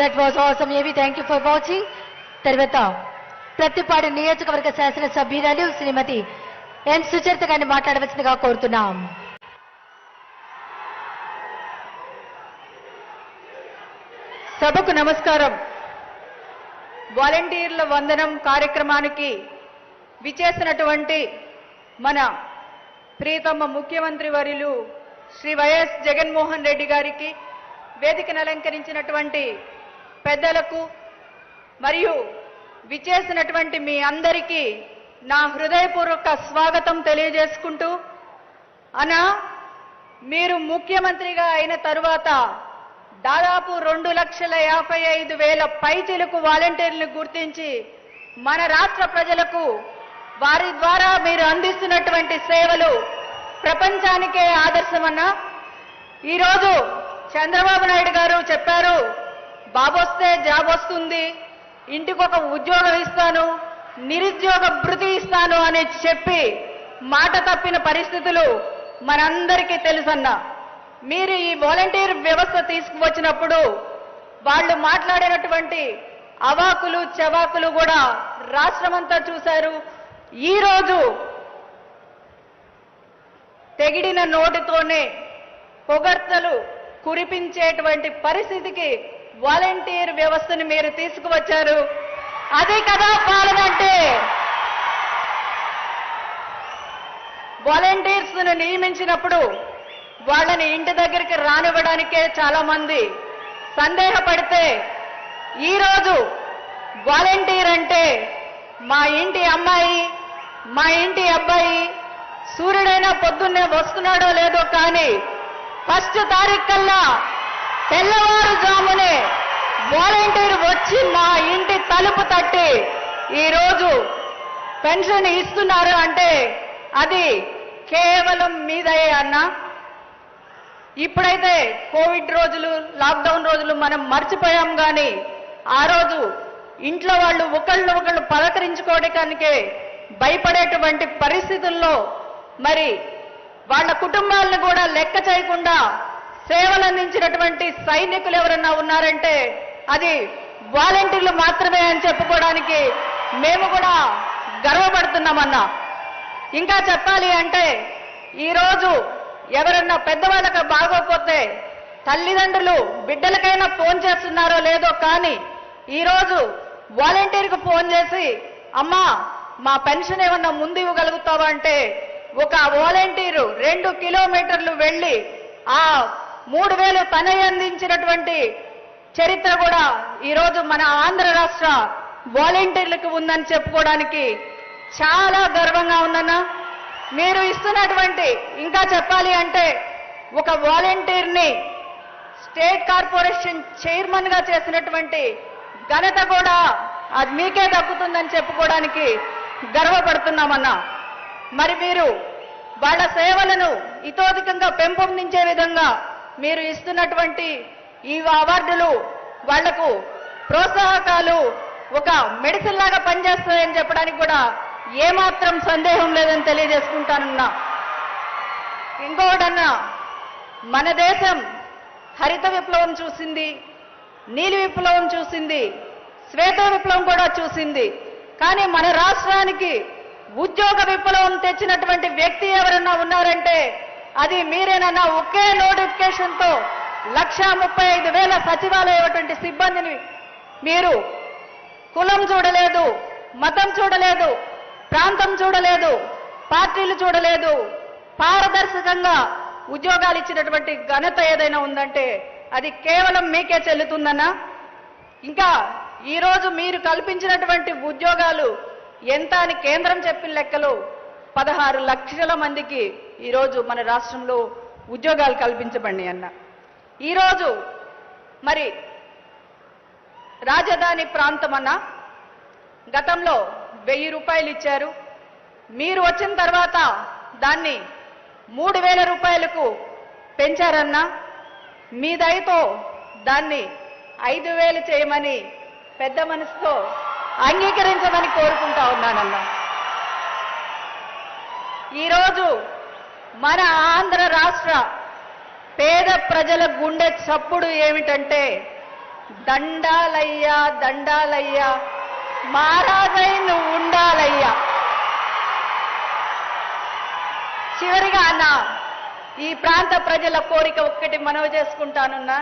That was awesome ఏవి thank you for watching తర్వాత ప్రతిపాడు నియోజకవర్గ శాసనసభ్యురాలు శ్రీమతి ఎన్. సుచరిత గారిని మాట్లాడవలసిందిగా కోరుతున్నాం. సభకు నమస్కారం. వాలంటీర్ల వందనం కార్యక్రమానికి విచేసినటువంటి మన ప్రియతమ ముఖ్యమంత్రి వర్యులు శ్రీ వైఎస్ జగన్మోహన్ రెడ్డి గారికి వేదికను అలంకరించినటువంటి పెద్దలకు మరియు విచేసినటువంటి మీ అందరికీ నా హృదయపూర్వక స్వాగతం తెలియజేసుకుంటూ అనా మీరు ముఖ్యమంత్రిగా అయిన తరువాత దాదాపు రెండు లక్షల యాభై ఐదు వేల పైచిలకు వాలంటీర్లను గుర్తించి మన రాష్ట్ర ప్రజలకు వారి ద్వారా మీరు అందిస్తున్నటువంటి సేవలు ప్రపంచానికే ఆదర్శమన్నా. ఈరోజు చంద్రబాబు నాయుడు గారు చెప్పారు బాబొస్తే జాబ్ వస్తుంది ఇంటికి ఒక ఉద్యోగం ఇస్తాను నిరుద్యోగ భృతి ఇస్తాను అని చెప్పి మాట తప్పిన పరిస్థితులు మనందరికీ తెలుసన్నా. మీరు ఈ వాలంటీర్ వ్యవస్థ తీసుకువచ్చినప్పుడు వాళ్ళు మాట్లాడినటువంటి అవాకులు చవాకులు కూడా రాష్ట్రమంతా చూశారు. ఈ రోజు తెగిడిన నోటితోనే పొగడ్తలు కురిపించేటువంటి పరిస్థితికి వాలంటీర్ వ్యవస్థను మీరు తీసుకువచ్చారు. అదే కదా పాలన అంటే. వాలంటీర్స్ నియమించినప్పుడు వాళ్ళని ఇంటి దగ్గరికి రానివ్వడానికే చాలా మంది సందేహపడితే ఈరోజు వాలంటీర్ అంటే మా ఇంటి అమ్మాయి మా ఇంటి అబ్బాయి సూర్యుడైనా పొద్దున్నే వస్తున్నాడో లేదో కానీ ఫస్ట్ తారీఖు కల్లా తెల్లవారుజామునే వాలంటీర్ వచ్చి మా ఇంటి తలుపు తట్టి ఈరోజు పెన్షన్ ఇస్తున్నారు అంటే అది కేవలం మీదయే అన్న. ఇప్పుడైతే కోవిడ్ రోజులు లాక్డౌన్ రోజులు మనం మర్చిపోయాం కానీ ఆ రోజు ఇంట్లో వాళ్ళు ఒకళ్ళు ఒకళ్ళు పలకరించుకోవడానికే భయపడేటువంటి పరిస్థితుల్లో మరి వాళ్ళ కుటుంబాలను కూడా లెక్క చేయకుండా సేవలందించినటువంటి సైనికులు ఎవరన్నా ఉన్నారంటే అది వాలంటీర్లు మాత్రమే అని చెప్పుకోవడానికి మేము కూడా గర్వపడుతున్నామన్నా. ఇంకా చెప్పాలి అంటే ఈరోజు ఎవరన్నా పెద్దవాళ్ళకి బాగోపోతే తల్లిదండ్రులు బిడ్డలకైనా ఫోన్ చేస్తున్నారో లేదో కానీ ఈరోజు వాలంటీర్కి ఫోన్ చేసి అమ్మా మా పెన్షన్ ఏమన్నా ముందు ఇవ్వగలుగుతావా? అంటే ఒక వాలంటీరు రెండు కిలోమీటర్లు వెళ్ళి ఆ మూడు వేలు తనే అందించినటువంటి చరిత్ర కూడా ఈరోజు మన ఆంధ్ర రాష్ట్ర వాలంటీర్లకు ఉందని చెప్పుకోవడానికి చాలా గర్వంగా ఉందన్నా. మీరు ఇస్తున్నటువంటి ఇంకా చెప్పాలి అంటే ఒక వాలంటీర్ని స్టేట్ కార్పొరేషన్ చైర్మన్గా చేసినటువంటి ఘనత కూడా అది మీకే దక్కుతుందని చెప్పుకోవడానికి గర్వపడుతున్నామన్నా. మరి మీరు వాళ్ళ సేవలను ఇతోధికంగా పెంపొందించే విధంగా మీరు ఇస్తున్నటువంటి ఈ అవార్డులు వాళ్ళకు ప్రోత్సాహకాలు ఒక మెడిసిన్ లాగా పనిచేస్తాయని చెప్పడానికి కూడా ఏమాత్రం సందేహం లేదని తెలియజేసుకుంటానన్నా. ఇంకోటన్నా మన దేశం హరిత విప్లవం చూసింది నీలి విప్లవం చూసింది శ్వేత విప్లవం కూడా చూసింది. కానీ మన రాష్ట్రానికి ఉద్యోగ విప్లవం తెచ్చినటువంటి వ్యక్తి ఎవరన్నా ఉన్నారంటే అది మీరేనన్నా ఒకే నోటిఫికేషన్తో లక్ష ముప్పై ఐదు వేల సచివాలయటువంటి సిబ్బందిని మీరు కులం చూడలేదు మతం చూడలేదు ప్రాంతం చూడలేదు పార్టీలు చూడలేదు పారదర్శకంగా ఉద్యోగాలు ఇచ్చినటువంటి ఘనత ఏదైనా ఉందంటే అది కేవలం మీకే చెల్లుతుందన్నా? ఇంకా ఈరోజు మీరు కల్పించినటువంటి ఉద్యోగాలు ఎంత అని కేంద్రం చెప్పిన లెక్కలు పదహారు లక్షల మందికి ఈరోజు మన రాష్ట్రంలో ఉద్యోగాలు కల్పించబడి అన్న. ఈరోజు మరి రాజధాని ప్రాంతం అన్న గతంలో వెయ్యి రూపాయలు ఇచ్చారు. మీరు వచ్చిన తర్వాత దాన్ని మూడు వేల రూపాయలకు పెంచారన్నా. మీ దయతో దాన్ని ఐదు వేలు చేయమని పెద్ద మనసుతో అంగీకరించమని కోరుకుంటా ఉన్నానన్నా. ఈరోజు మన ఆంధ్ర రాష్ట్ర పేద ప్రజల గుండె చప్పుడు ఏమిటంటే దండాలయ్యా దండాలయ్యా మారాదై నువ్వు ఉండాలయ్యా. చివరిగా అన్న ఈ ప్రాంత ప్రజల కోరిక ఒక్కటి మనవి చేసుకుంటానున్నా